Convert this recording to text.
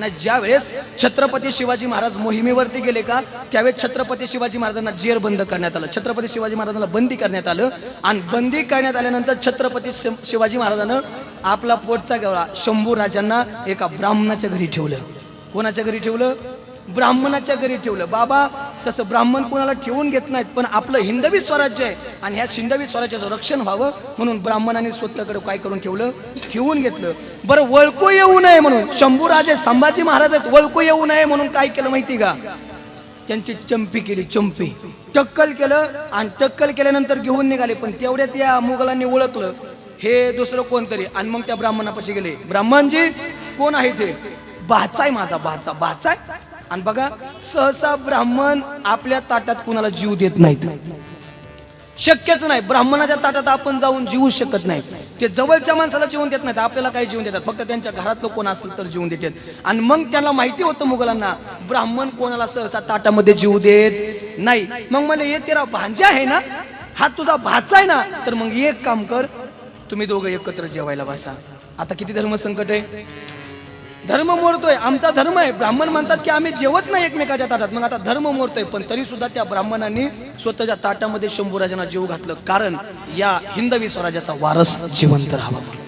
नाही ज्या वेळेस छत्रपती शिवाजी महाराज मोहिमेवरती गेले का त्यावेळेस छत्रपती शिवाजी महाराजांना जेर बंद करण्यात आलं. छत्रपती शिवाजी महाराजांना बंदी करण्यात आलं. आणि बंदी करण्यात आल्यानंतर छत्रपती शिवाजी महाराजानं आपला पोटचा गवळा शंभू राजांना एका ब्राह्मणाच्या घरी ठेवलं. कोणाच्या घरी ठेवलं? ब्राह्मणाच्या घरी ठेवलं. बाबा तसं ब्राह्मण कोणाला ठेवून घेत नाहीत पण आपलं हिंदवी स्वराज्य आहे. आणि ह्या हिंदवी स्वराज्याचं रक्षण व्हावं म्हणून ब्राह्मणाने स्वतःकडे काय करून ठेवलं? ठेवून घेतलं. बरं वळको येऊ नये म्हणून. शंभूराजे संभाजी महाराज आहेत येऊ नये म्हणून काय केलं माहिती का? त्यांची चंपी केली चंपी. टक्कल केलं आणि टक्कल केल्यानंतर घेऊन निघाले पण तेवढ्यात या मुघलांनी ओळखलं. हे दुसरं कोणतरी आणि मग त्या ब्राह्मणापाशी गेले. ब्राह्मणजी कोण आहे ते? भाचाय माझा भाचा भाचाय आणि बघा सहसा ब्राह्मण आपल्या ताटात कुणाला जीव देत नाहीत. शक्यच नाही. ब्राह्मणाच्या ताटात आपण जाऊन जीवू शकत नाही. ते जवळच्या माणसाला जीवन देत नाहीत. आपल्याला काही जीवन देतात. फक्त त्यांच्या घरातलं कोण असेल तर जीवन देतात. आणि मग त्यांना माहिती होतं मुघलांना ब्राह्मण कोणाला सहसा ताटामध्ये जीव देत नाही. मग मला ये तेरा भांजा आहे ना? हा तुझा भाचा आहे ना? तर मग एक काम कर तुम्ही दोघं एकत्र जेवायला बसा. आता किती धर्म संकट आहे? धर्म मोडतोय आमचा धर्म आहे. ब्राह्मण म्हणतात की आम्ही जेवत नाही एकमेकाच्या ताटात. मग आता धर्म मोडतोय पण तरी सुद्धा त्या ब्राह्मणांनी स्वतःच्या ताटामध्ये शंभूराजांना जीव घातलं. कारण या हिंदवी स्वराज्याचा वारस जिवंत राहावा